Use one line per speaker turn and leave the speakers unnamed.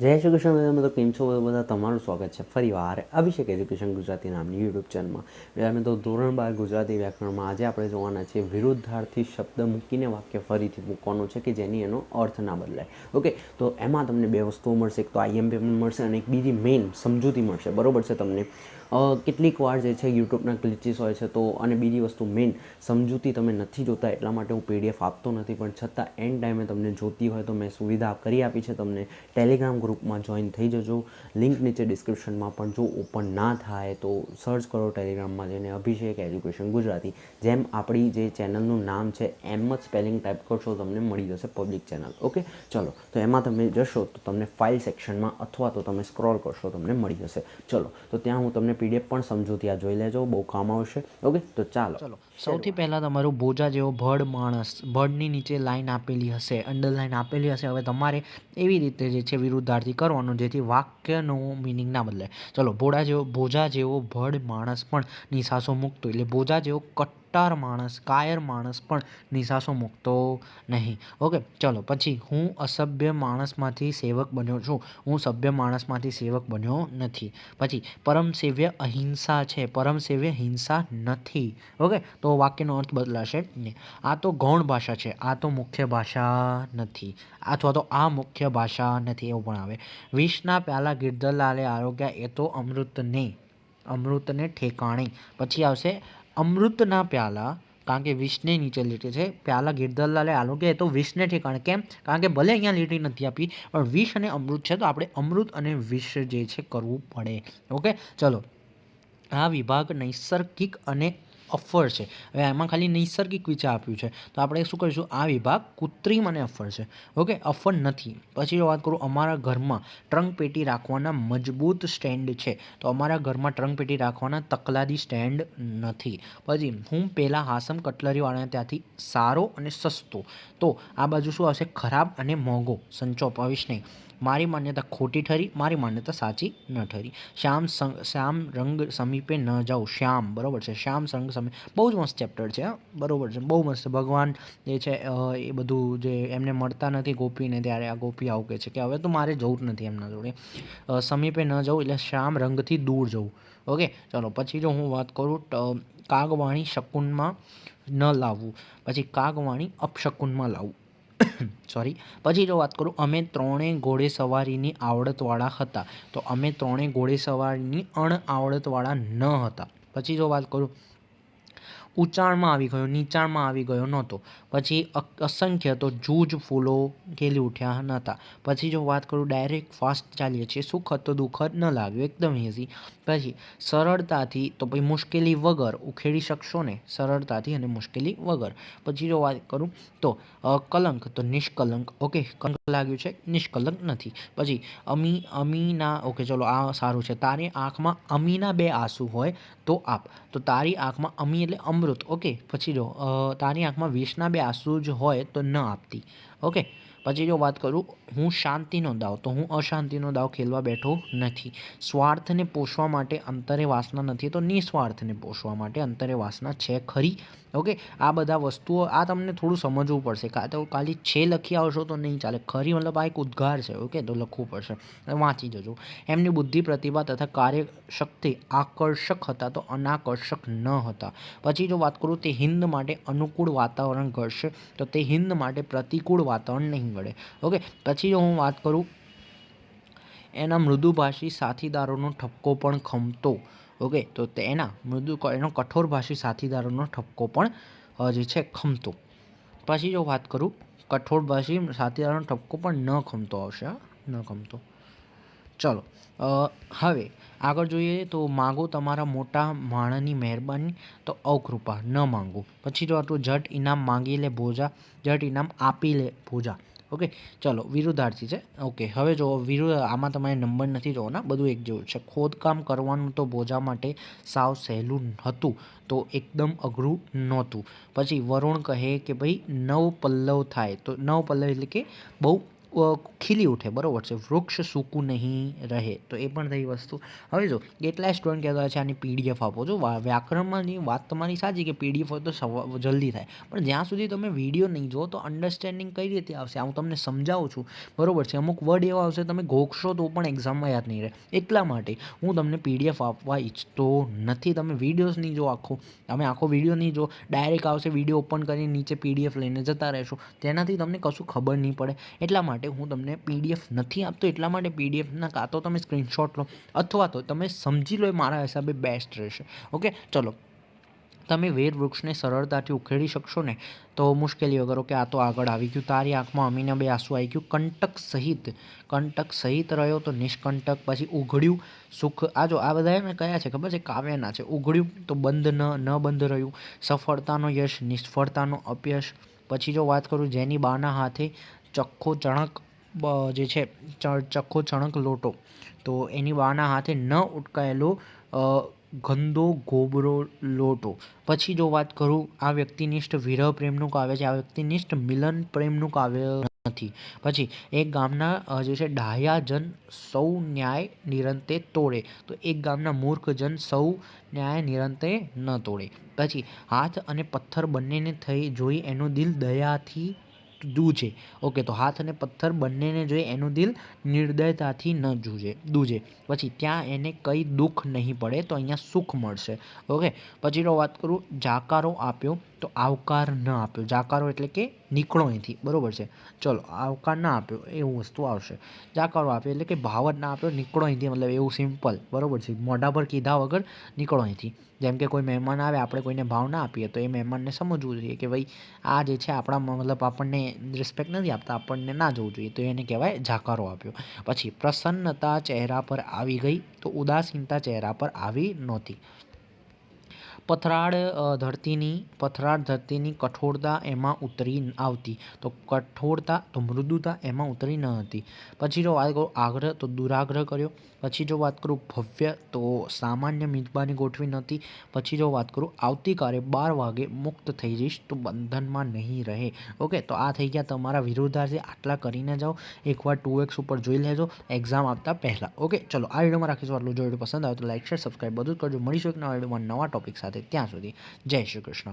જય શ્રી કૃષ્ણ બધા, મિત્રો. કેમ છો બધા? તમારું સ્વાગત છે ફરીવાર અભિષેક એજ્યુકેશન ગુજરાતી નામની યુટ્યુબ ચેનલમાં. અમે તો ધોરણ બાર ગુજરાતી વ્યાકરણમાં આજે આપણે જોવાના છીએ વિરુદ્ધાર્થી શબ્દ મૂકીને વાક્ય ફરીથી મૂકવાનું છે કે જેની એનો અર્થ ના બદલાય. ઓકે? તો એમાં તમને બે વસ્તુઓ મળશે. એક તો આઈએમપી મળશે અને એક બીજી મેઇન સમજૂતી મળશે. બરોબર છે તમને? કેટલીક વાર જે છે યુટ્યુબના ગ્લિચીસ હોય છે તો અને બીજી વસ્તુ મેઇન સમજૂતી તમે નથી જોતા એટલા માટે હું પીડીએફ આપતો નથી. પણ છતાં એન્ડ ટાઈમે તમને જોતી હોય તો મેં સુવિધા કરી આપી છે તમને. ટેલિગ્રામ ગ્રુપમાં જોઈન થઈ જજો. લિંક નીચે ડિસ્ક્રિપ્શનમાં પણ જો ઓપન ના થાય તો સર્ચ કરો ટેલિગ્રામમાં જઈને અભિષેક એજ્યુકેશન ગુજરાતી. જેમ આપણી જે ચેનલનું નામ છે, એમ જ સ્પેલિંગ ટાઈપ કરશો તમને મળી જશે પબ્લિક ચેનલ. ઓકે? ચલો, તો એમાં તમે જશો તો તમને ફાઇલ સેક્શનમાં અથવા તો તમે સ્ક્રોલ કરશો તમને મળી જશે. ચલો, તો ત્યાં હું તમને પીડીએફ પણ સમજૂતી આ જોઈ લેજો, બહુ કામ આવશે. ઓકે? તો ચાલો.
ચલો સૌથી પહેલાં તમારું બોજા જેવો ભડ માણસ ભડની નીચે લાઈન આપેલી હશે અંડરલાઈન આપેલી હશે. હવે તમારે એવી રીતે જે છે વિરુદ્ધાર્થી કરવાનું જેથી વાક્યનો મિનિંગ ના બદલાય. ચલો ભોળા જેવો બોજા જેવો ભડ માણસ પણ નિશાસો મૂકતો. એટલે બોજા જેવો કટ્ટાર માણસ, કાયર માણસ પણ નિશાસો મૂકતો નહીં. ઓકે, ચલો, પછી હું અસભ્ય માણસમાંથી સેવક બન્યો છું. હું સભ્ય માણસમાંથી સેવક બન્યો નથી. પછી, પરમ સેવ્ય અહિંસા છે. પરમ સેવ્ય હિંસા નથી. ઓકે, તો વાક્યનો અર્થ બદલાશે નહીં આ તો ગૌણ ભાષા છે. આ તો મુખ્ય ભાષા નથી. અથવા તો આ મુખ્ય ભાષા નથી એવું પણ આવે. વિષના પ્યાલા ગિરધરલાલે આરોગ્ય એ તો અમૃતને અમૃતને ઠેકાણે. પછી આવશે અમૃતના પ્યાલા, કારણ કે વિષને નીચે લીટી છે. પ્યાલા ગિરધરલાલે આરોગ્ય એ તો વિષને ઠેકાણે કેમ? કારણ કે ભલે અહીંયા લીટી નથી આપી, પણ વિષ અને અમૃત છે તો આપણે અમૃત અને વિષ જે છે કરવું પડે. ઓકે? ચલો. આ વિભાગ નૈસર્ગિક અને અફર છે. હવે એમાં ખાલી નૈસર્ગિક વિચાર આપ્યું છે. તો આપણે શું કરીશું? આ વિભાગ કૃત્રિમ અને અફર છે. ઓકે? અફર નથી. પછી જો વાત કરું અમારા ઘરમાં, ટ્રંક પેટી રાખવાના મજબૂત સ્ટેન્ડ છે. તો અમારા ઘરમાં ટ્રંક પેટી રાખવાના તકલાદી સ્ટેન્ડ નથી. પછી હું પહેલાં હાસમ કટલરીવાળાને ત્યાંથી સારો અને સસ્તો. તો આ બાજુ શું આવશે? ખરાબ અને મોંઘો. સંચો અપાવીશ નહીં. મારી માન્યતા ખોટી ઠરી, મારી માન્યતા સાચી ન ઠરી. શ્યામ શ્યામ રંગ સમીપે ન જાઉં. શ્યામ, બરાબર છે? શ્યામ સંગ સમીપ. બહુ જ મસ્ત ચેપ્ટર છે બરોબર છે. બહુ મસ્ત. ભગવાન જે છે એ બધું જે એમને મળતા નથી ગોપીને ત્યારે આ ગોપી આવું કહે છે કે હવે તો મારે જવું જ નથી એમના જોડે. સમીપે ન જવું એટલે શ્યામ રંગથી દૂર જવું. ઓકે? ચલો, પછી જો હું વાત કરું કાગવાણી શકુનમાં ન લાવવું. પછી કાગવાણી અપશકુનમાં લાવવું સોરી પછી જો વાત કરું, અમે ત્રણેય ઘોડે સવારીની આવડતવાળા હતા. તો અમે ત્રણેય ઘોડેસવારીની અણઆવડતવાળા ન હતા. પછી જો વાત કરું ઊંચાણમાં આવી ગયો, નીચાણમાં આવી ગયો નહોતો. પછી અસંખ્ય તો જૂજ ફૂલો ખેલી ઉઠ્યા નહોતા પછી જો વાત કરું ડાયરેક્ટ ફાસ્ટ ચાલીએ છીએ સુખ તો દુઃખદ ન લાગ્યું એકદમ ઇઝી પછી સરળતાથી તો પછી મુશ્કેલી વગર ઉખેડી શકશો ને? સરળતાથી અને મુશ્કેલી વગર. પછી જો વાત કરું તો કલંક તો નિષ્કલંક. ઓકે, કલંક લાગ્યું છે, નિષ્કલંક નથી. પછી અમી, અમીના, ઓકે, ચલો આ સારું છે. તારી આંખમાં અમીના બે આંસુ હોય તો આપ. તો તારી આંખમાં અમી એટલે અમૃત. ઓકે પછી જો તારી આંખમાં વિષના બે આંસુ જ હોય તો ન આપતી. ઓકે પછી જો વાત કરું, હું શાંતિનો દાવ, તો હું અશાંતિનો દાવ ખેલવા બેઠો નથી. સ્વાર્થને પોષવા માટે અંતરે વાસના નથી, તો નિસ્વાર્થને પોષવા માટે અંતરે વાસના છે ખરી. ઓકે? આ બધા વસ્તુઓ, આ તમને થોડું સમજવું પડશે. કાં તો ખાલી છે લખી આવશો તો નહીં ચાલે. ખરી મતલબ આ એક ઉદ્ગાર છે, ઓકે? તો લખવું પડશે. વાંચી જજો. એમની બુદ્ધિ, પ્રતિભા તથા કાર્યશક્તિ આકર્ષક હતા તો અનાકર્ષક ન હતા. પછી જો વાત કરું તે હિન્દ માટે અનુકૂળ વાતાવરણ ઘડશે, તો તે હિન્દ માટે પ્રતિકૂળ વાતાવરણ નહીં. ઘડે ઓકે પછી જો હું વાત કરું, એના મૃદુભાષી સાથીદારોનો ઠપકો પણ ખમતો. ઓકે તો તેના મૃદુ એનો કઠોરભાષી સાથીદારોનો ઠપકો પણ જે છે, ખમતો. પછી જો વાત કરું કઠોરભાષી સાથીદારોનો ઠપકો પણ ન ખમતો આવશે ન ખમતો. ચલો હવે આગળ જોઈએ તો માગો તમારા મોટા માણસની મહેરબાની, તો અવકૃપા, ન માંગો. પછી જો આટલું જટ ઇનામ માંગી લે ભોજા, જટ ઇનામ આપી લે ભોજા. ઓકે? ચલો, વિરુદ્ધાર્થી છે. ઓકે, હવે જો વિરુદ્ધ આમાં તમારે નંબર નથી જોવાના. બધું એક જેવું છે. ખોદકામ કરવાનું તો ભોજા માટે સાવ સહેલું હતું, તો એકદમ અઘરું નહોતું. પછી વરુણ કહે કે ભાઈ નવ પલ્લવ થાય. તો નવ પલ્લવ એટલે કે બહુ ખીલી ઉઠે, બરાબર છે. વૃક્ષ સૂકું નહીં રહે, તો એ પણ થઈ વસ્તુ. હવે જો, કેટલાય સ્ટુડન્ટ કહેતા છે, આની પીડીએફ આપો. વા- વ્યાકરણમાંની વાત તમારી સાચી કે પીડીએફ હોય તો જલ્દી થાય. પણ જ્યાં સુધી તમે વીડિયો નહીં જુઓ, તો અન્ડરસ્ટેન્ડિંગ કઈ રીતે આવશે? હું તમને સમજાવું છું. બરોબર છે, અમુક વર્ડ એવા આવશે, તમે ઘોકશો તો પણ એક્ઝામમાં યાદ નહીં રહે. એટલા માટે હું તમને પીડીએફ આપવા ઈચ્છતો નથી. તમે વિડીયોઝ નહીં જો આખો. તમે આખો વીડિયો નહીં જો ડાયરેક્ટ આવશે, વીડિયો ઓપન કરીને નીચે પીડીએફ લઈને જતા રહેશો. તેનાથી તમને કશું ખબર નહીં પડે. એટલા માટે હું તમને પીડીએફ નથી આપતો, એટલા માટે પીડીએફના કાં તો તમે સ્ક્રીનશોટ લો, અથવા તો તમે સમજી લો એ મારા હિસાબે બેસ્ટ રહેશે. ઓકે ચલો. તમે વેર વૃક્ષને સરળતાથી ઉખેડી શકશો ને, તો મુશ્કેલી વગર કે આ તો આગળ આવી ગયું. તારી આંખમાં અમીને બે આંસુ આવી ગયું. કંટક સહિત કંટક સહિત રહ્યો તો નિષ્કંટક, પછી ઉઘડ્યું, સુખ. આ જો, આ બધા મેં કયા છે ખબર છે? કાવ્યના છે. ઉઘડ્યું તો બંધ ન ન બંધ રહ્યું. સફળતાનો યશ, નિષ્ફળતાનો અપયશ. પછી જો વાત કરું જેની બાના હાથે ચખ્ખો ચણક જે છે ચખ્ખો ચણક લોટો. તો એની બાના હાથે ન ઉટકાયેલો ગંદો ગોબરો લોટો. પછી જો વાત કરું, આ વ્યક્તિનિષ્ઠ વિરહ પ્રેમનું કાવ્ય છે, આ વ્યક્તિનિષ્ઠ મિલન પ્રેમનું કાવ્ય નથી. પછી, એક ગામના જે છે ડાહ્યા સૌ ન્યાય નિરંતે તોડે. તો એક ગામના મૂર્ખ જન સૌ ન્યાય નિરંતે ન તોડે. પછી, હાથ અને પથ્થર બંનેને થઈ જોઈ એનું દિલ દયાથી દૂજે ઓકે, તો હાથ અને પથ્થર બંનેને જોઈએ એનું દિલ નિર્દયતાથી ન જૂજે, દૂજે. પછી ત્યાં એને કંઈ દુઃખ નહીં પડે તો અહીંયા સુખ મળશે. ઓકે, પછીનો વાત કરું, જાકારો આપ્યો તો આવકાર ન આપ્યો. જાકારો એટલે કે નીકળો અહીંથી. બરોબર છે? ચલો આવકાર ના આપ્યો એવું વસ્તુ આવશે. જાકારો આપ્યો, એટલે કે ભાવ જ ના આપ્યો, નીકળો અહીંથી, મતલબ એવું સિમ્પલ બરોબર છે? મોઢા પર કીધા વગર નીકળો અહીંથી. જેમ કે કોઈ મહેમાન આવે, આપણે કોઈને ભાવ ના આપીએ, તો એ મહેમાનને સમજવું જોઈએ કે ભાઈ, આ જે છે, આપણા મતલબ આપણને રિસ્પેક્ટ નથી આપતા, આપણને ના જવું જોઈએ, તો એને કહેવાય જાકારો આપ્યો. પછી, પ્રસન્નતા ચહેરા પર આવી ગઈ, તો ઉદાસીનતા ચહેરા પર આવી નહોતી. પથરાળ ધરતીની પથરાળ ધરતીની કઠોરતા એમાં ઉતરી આવતી. તો કઠોરતા, તો મૃદુતા એમાં ઉતરી ન હતી. પછી જો વાત કરું આગ્રહ, તો દુરાગ્રહ કર્યો. પછી જો વાત કરું ભવ્ય, તો સામાન્ય મિજબાની ગોઠવી નહોતી પછી જો વાત કરું આવતીકાલે બાર વાગે મુક્ત થઈ જઈશ, તો બંધનમાં નહીં રહે. ઓકે, તો આ થઈ ગયા તમારા વિરોધાર્થી. આટલા કરીને જાઓ. એકવાર ટુ એક્સ ઉપર જોઈ લેજો. એક્ઝામ આપતા પહેલાં. ઓકે, ચલો, આ વિડીયોમાં રાખીશું. આટલું જો વીડિયો પસંદ આવે તો લાઈક, શેર, સબસ્ક્રાઈબ બધું જ કરજો. મળીશું એક નવા વિડીયોમાં નવા ટોપિક ત્યાં સુધી જય શ્રી કૃષ્ણ